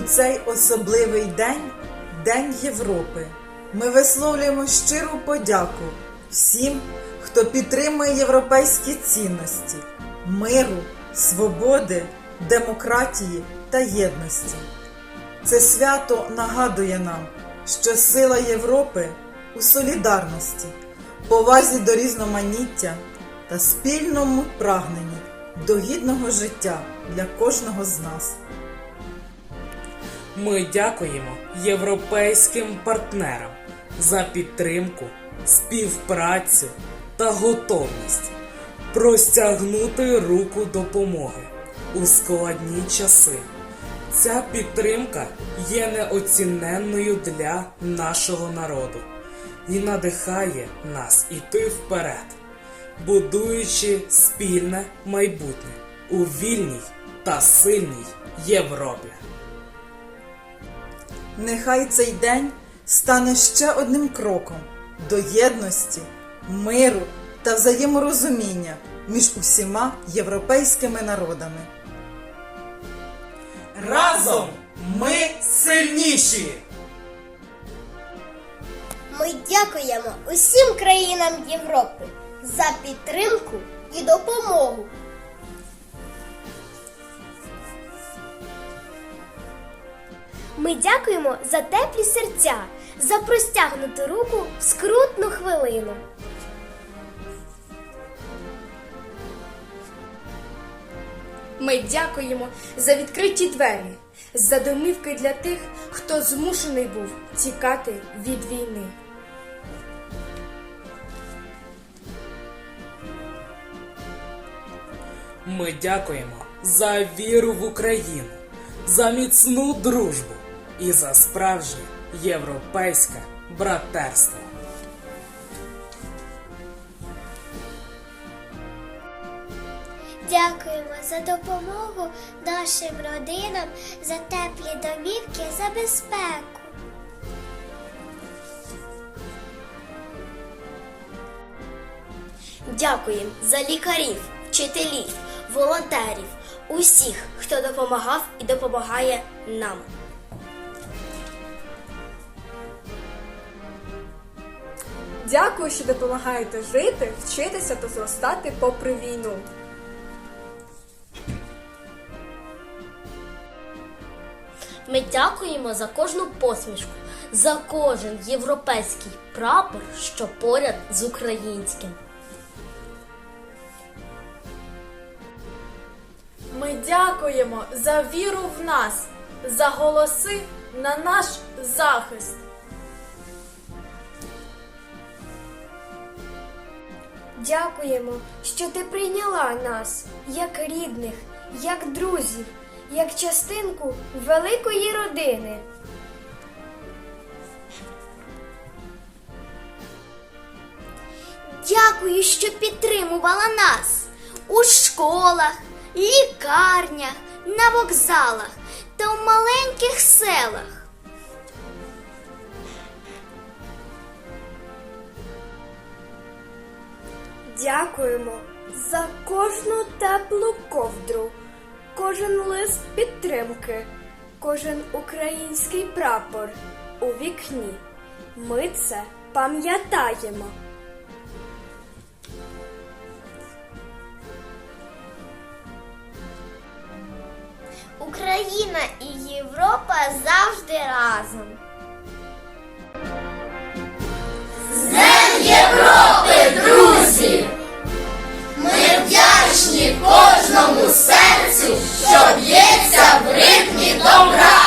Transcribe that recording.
цей особливий день День Європи. Ми висловлюємо щиру подяку всім, хто підтримує європейські цінності, миру, свободи, демократії та єдності. Це свято нагадує нам, що сила Європи у солідарності, повазі до різноманіття та спільному прагненні до гідного життя для кожного з нас. Ми дякуємо європейським партнерам за підтримку, співпрацю та готовність простягнути руку допомоги у складні часи. Ця підтримка є неоціненною для нашого народу і надихає нас іти вперед, будуючи спільне майбутнє у вільній та сильній Європі. Нехай цей день стане ще одним кроком до єдності, миру та взаєморозуміння між усіма європейськими народами. Разом ми сильніші! Ми дякуємо усім країнам Європи за підтримку і допомогу. Ми дякуємо за теплі серця, за простягнуту руку в скрутну хвилину. Ми дякуємо за відкриті двері, за домівки для тих, хто змушений був тікати від війни. Ми дякуємо за віру в Україну, за міцну дружбу і за справжнє європейське братерство. Дякуємо за допомогу нашим родинам, за теплі домівки, за безпеку. Дякуємо за лікарів, вчителів, волонтерів, усіх, хто допомагав і допомагає нам. Дякую, що допомагаєте жити, вчитися та зростати попри війну. Ми дякуємо за кожну посмішку, за кожен європейський прапор, що поряд з українським. Ми дякуємо за віру в нас, за голоси на наш захист. Дякуємо, що ти прийняла нас як рідних, як друзів, як частинку великої родини. Дякую, що підтримувала нас у школах, лікарнях, на вокзалах та у маленьких селах. Дякуємо за кожну теплу ковдру, кожен лист підтримки, кожен український прапор у вікні. Ми це пам'ятаємо. Україна і Європа завжди разом. серцю, що б'ється в ритмі добра.